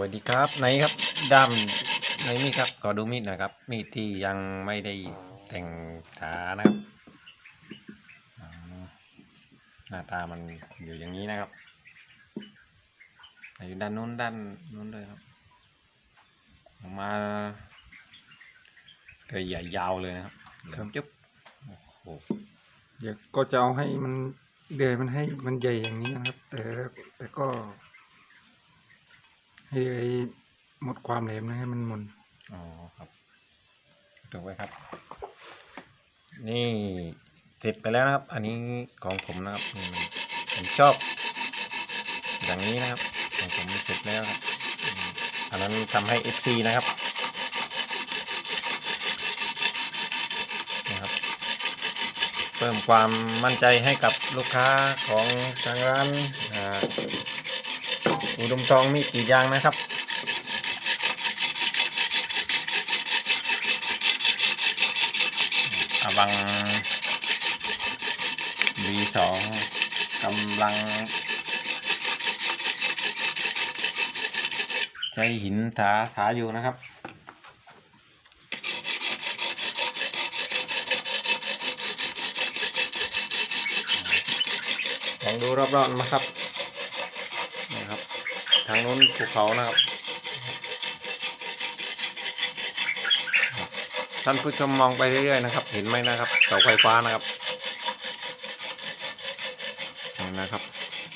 วัสดีครับไหนครับด้ามไหนมีดครับขอดูมีดหน่อยครับ มีดที่ยังไม่ได้แต่งขานะครับอ๋อหน้าตามันอยู่อย่างนี้นะครับอยู่ด้านนู้นด้านนู้นเลยครับออกมาก็ใหญ่ยาวเลยนะครับครับจุ๊บโอ้โหเดี๋ยวก็จะเอาให้มันเดือยมันให้มันใหญ่อย่างนี้นะครับ แต่แต่ก็ ให้หมดความแหลมนะให้มันหมุนอ๋อครับถูกไว้ครับ นี่เสร็จไปแล้วนะครับ อันนี้ของผมนะครับผมชอบ อย่างนี้นะครับของผมเสร็จแล้วครับอันนั้นทำให้ FC นะครับนะครับ เพิ่มความมั่นใจให้กับลูกค้าของทางร้านอ่า อุดมทองมีกี่อยางนะครับ อวัง B2 กำลัง ใช้หินถาถาอยู่นะครับลองดูรอบๆนะครับ นี่ครับ ทางนู้นภูเขานะครับ ท่านผู้ชมมองไปเรื่อยๆนะครับ เห็นไหมนะครับเสาไฟฟ้านะครับนี่นะครับ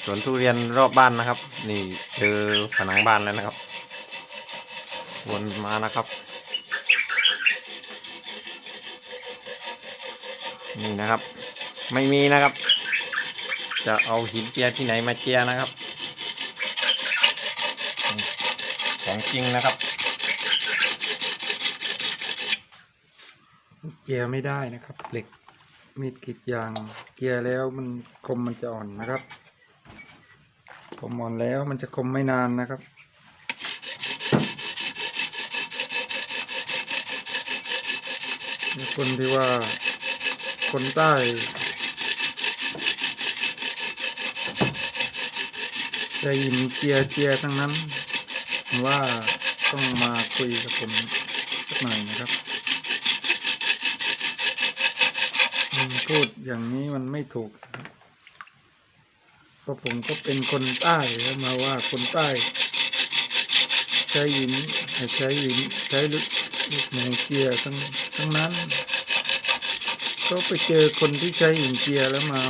สวนทุเรียนรอบบ้านนะครับ นี่เจอผนังบ้านแล้วนะครับ วนมานะครับ นี่นะครับ ไม่มีนะครับ จะเอาหินเจียที่ไหนมาเจียนะครับนี่ ของจริงนะครับเกียร์ไม่ได้นะครับ เหล็กมีดกรีดยาง เกียร์แล้วมันคมมันจะอ่อนนะครับคมอ่อนแล้วมันจะคมไม่นานนะครับคนที่ว่าคนใต้จะยินเจียร์เจียร์ทั้งนั้น ว่าต้องมาคุยกับผมสักหน่อยนะครับอืมพูดอย่างนี้มันไม่ถูกเพราะผมก็เป็นคนใต้แล้วมาว่าคนใต้ ใช้ยินใช้ยินใช้ลูกลูกหมูเจียทั้งทั้งนั้น ก็ไปเจอคนที่ใช้หินเจียแล้วมา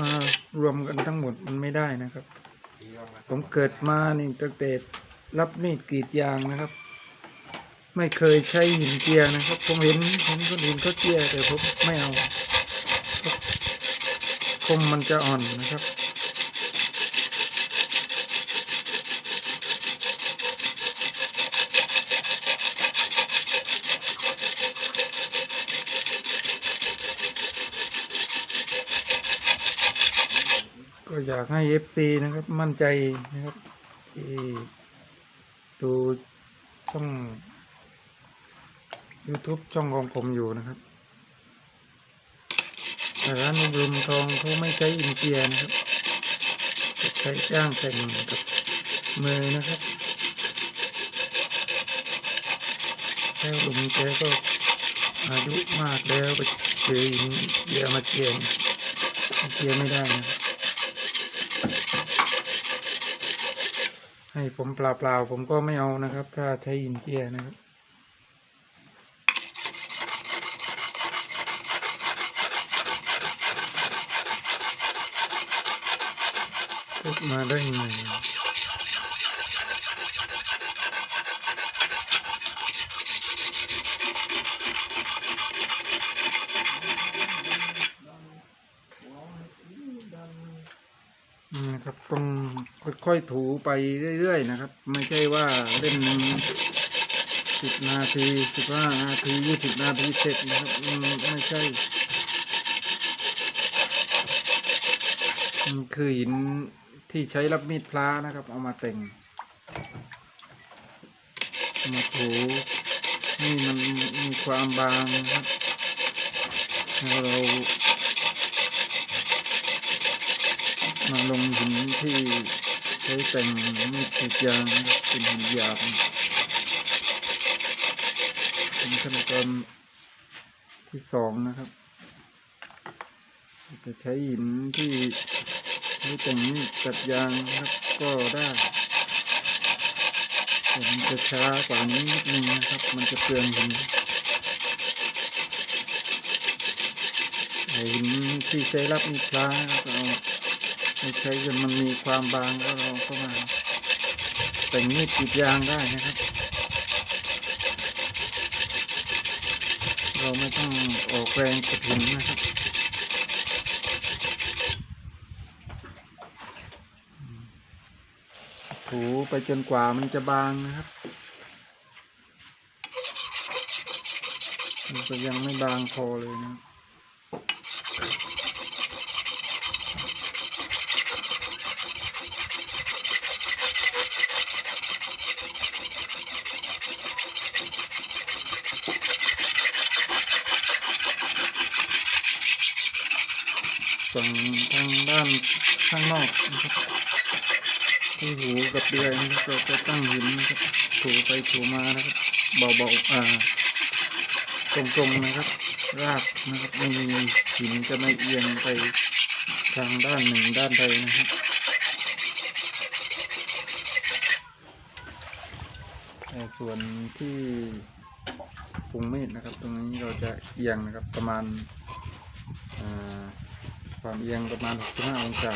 มารวมกันทั้งหมดมันไม่ได้นะครับ ผมเกิดมานี่ตั้งแต่รับมีดกรีดยางนะครับ ไม่เคยใช้หินเจียนะครับ ผมเห็นเห็นคนอื่นเขาเจียแต่ผมไม่เอาคมมันจะอ่อนนะครับ ก็อยากให้เอฟซีนะครับ มั่นใจนะครับที่ดูช่อง YouTube ช่องของผมอยู่นะครับร้านอุดมทองเขาไม่ใช้อินเดียนะครับใช้จ้างแต่งกับมือนะครับแล้วลุงแกก็อายุมากแล้วไปเจออินเดียมาเจียนเจียไม่ได้นะครับ ให้ผมเปล่าๆผมก็ไม่เอานะครับ ถ้าใช้อินเจียนะครับพูดมาได้ไงอืมนะครับต้อง ค่อยๆถูไปเรื่อยๆนะครับ ไม่ใช่ว่าเล่นสิบนาทีสิบห้านาทียี่สิบนาทีเสร็จนะครับไม่ใช่มันคือหินที่ใช้รับมีดพลานะครับ เอามาแต่งมาถูให้มันมีความบางครับแล้วเรา มาลงหินที่ใช้แต่งมีดกรีดยางเป็นหินหยาบเป็นขั้นตอนที่สองนะครับ จะใช้หินที่ใช้แต่งมีดตัดยางนะครับก็ได้แต่มันจะช้ากว่านี้นิดนึงนะครับ มันจะเปลืองหินหินที่ใช้รับมีดพระเรา ใช้จนมันมีความบางแล้วเรามา แต่งมีดกรีดยางได้นะครับ เราไม่ต้องออกแรงกดหินนะครับถูไปจนกว่ามันจะบางนะครับมันก็ยังไม่บางพอเลยนะ ส่วนทานข้างนอกนะครับที่หูกับเดือยนะครับเราจะตั้งหินนะครับถูไปถูมานะครับเบาๆอ่าตรงๆนะครับ รากนะครับไม่มีหินจะไม่เอียงไปทางด้านหนึ่งด้านใดนะครับส่วนที่ปรุงมีดนะครับ ตรงนี้เราจะเอียงนะครับประมาณ ความเอียงประมาณ 65 องศา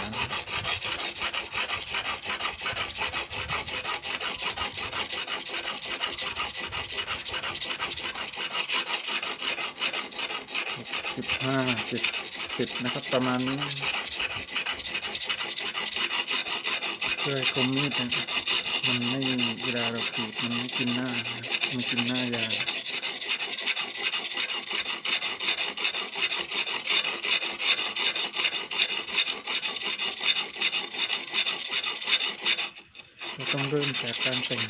สิบห้าสิบสิบนะครับ ประมาณนี้เพื่อคมมีดนะครับมันไม่เวลาเราขูดมันไม่กินหน้า มันกินหน้ายา ต้องเริ่มจากการแต่ง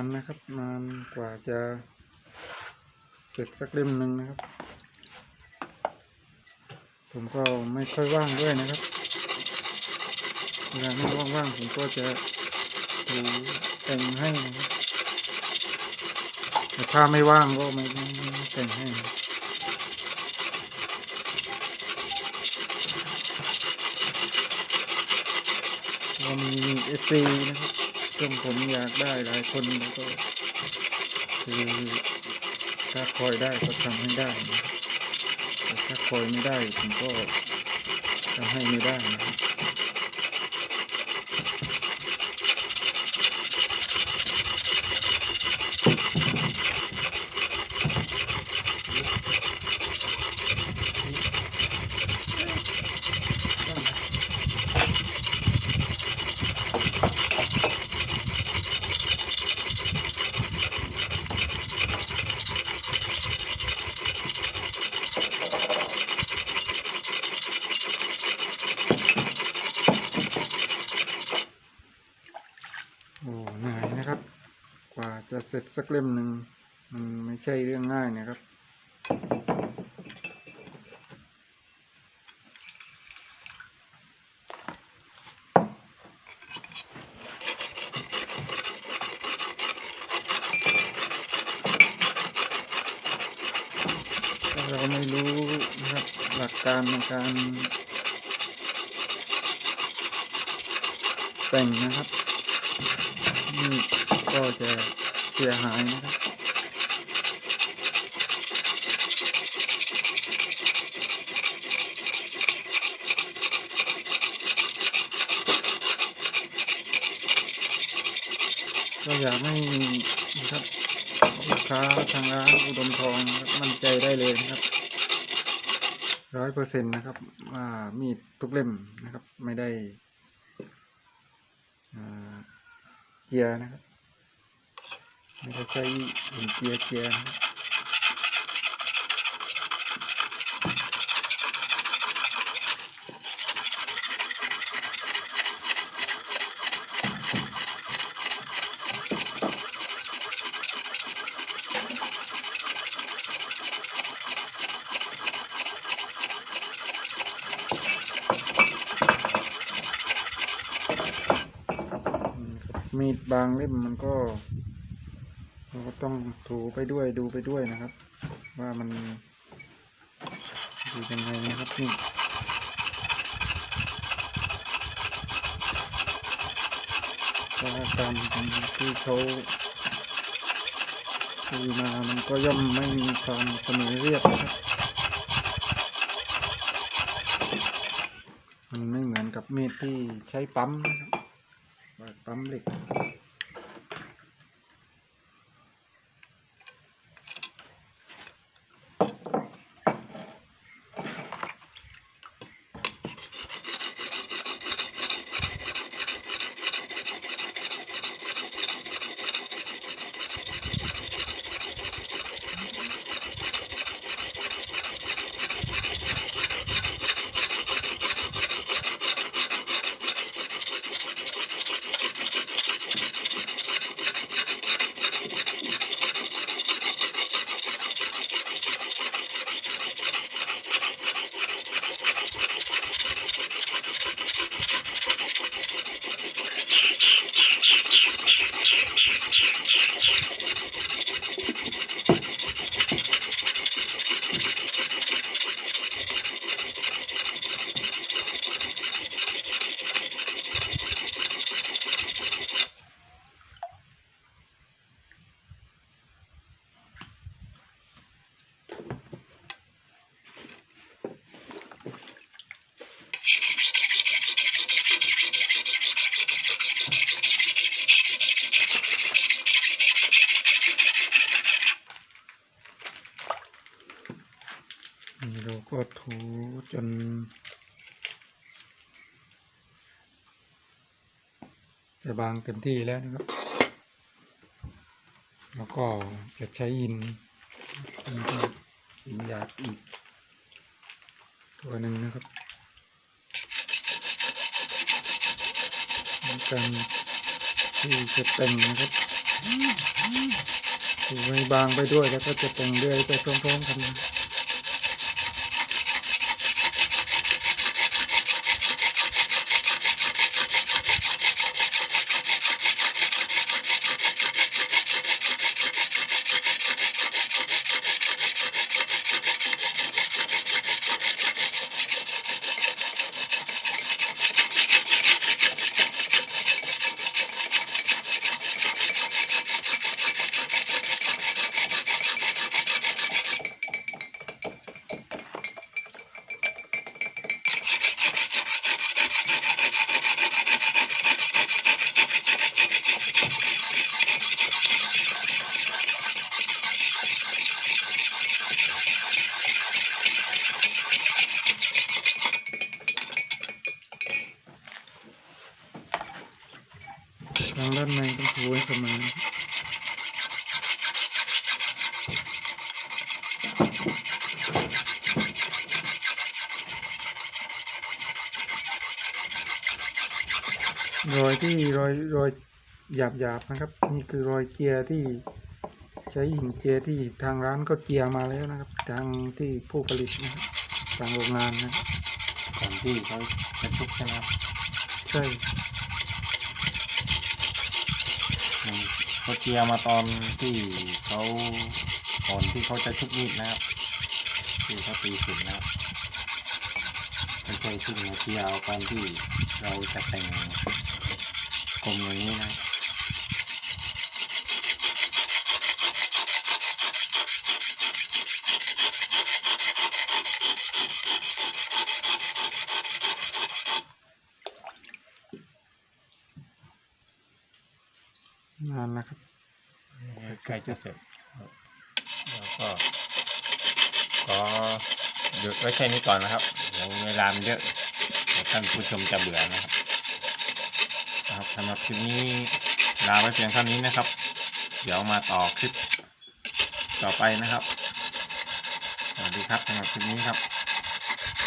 านนะครับ นานกว่าจะเสร็จสักเล่มหนึ่งนะครับ ผมก็ไม่ค่อยว่างด้วยนะครับเวลาไม่ว่างๆผมก็จะดูแต่งให้นะครับแต่ถ้าไม่ว่างก็ไม่ไมไมแต่งให้นะครับก็มีเอซีนะครับ ซึ่งผมอยากได้หลายคนก็คือถ้าคอยได้ก็ทำให้ได้นะครับแต่ถ้าคอยไม่ได้ผมก็ทำให้ไม่ได้นะครับ โอ้เหนื่อยนะครับ กว่าจะ เสร็จสักเล่มหนึ่งมันไม่ใช่เรื่องง่ายนะครับ เราไม่รู้นะครับหลักการในการแต่งนะครับนี่ก็จะ สียหายนะครับก็อยากให้นะครับลูกค้าทางร้านอุดมทองมั่นใจได้เลยนะครับร้อยเปอร์เซ็นต์นะครับว่ามีดทุกเล่มนะครับ ไม่ได้เจียร์นะครับ ไม่ได้ใช้หินเจียเจียมีดบางเล่มมันก็ เราก็ต้องถูไปด้วยดูไปด้วยนะครับ ว่ามันดูยังไงนะครับนี่ถ้าตามที่เขาคุยมามันก็ย่อมไม่มีความเสมอเรียบนะครับมันไม่เหมือนกับมีดที่ใช้ปั๊มนะครับปั๊มเหล็ก เราก็ถูจน จะบางเต็มที่แล้วนะครับ แล้วก็จะใช้หินหินหินหยาบอีก ตัวหนึ่งนะครับในการที่จะแต่งนะครับถูให้บางไปด้วยแล้วก็จะแต่งเรื่อยไปพร้อมๆกันนะ ทางด้านในต้องถูให้เสมอนะครับรอยที่รอยรอยหยาบหยาบๆนะครับ นี่คือรอยเจียร์ที่ใช้หินเจียร์ที่ทางร้านก็เจียร์มาแล้วนะครับ ทางที่ผู้ผลิตนะครับทางโรงงานนะครับก่อนที่เขาจะชุบใช่ไหมครับใช่ อืม เขาเจียร์มาตอนที่เขาก่อนที่เขาจะชุบมีดนะครับที่เขาตีสินนะครับไม่ใช่ชุบมาเจียร์เอาตอนที่เราจะแต่งกลมอย่างนี้นะ นนานนะครับใกล้จะเสร็จแล้วก็ขอหยุดไว้แค่นี้ก่อนนะครับเดี๋ยวเวลามันเยอะท่านผู้ชมจะเบื่อนะครับนะครับสำหรับคลิปนี้ลาไว้เพียงเท่านี้นะครับ เดี๋ยวมาต่อคลิปต่อไปนะครับสวัสดีครับสำหรับคลิปนี้ครับ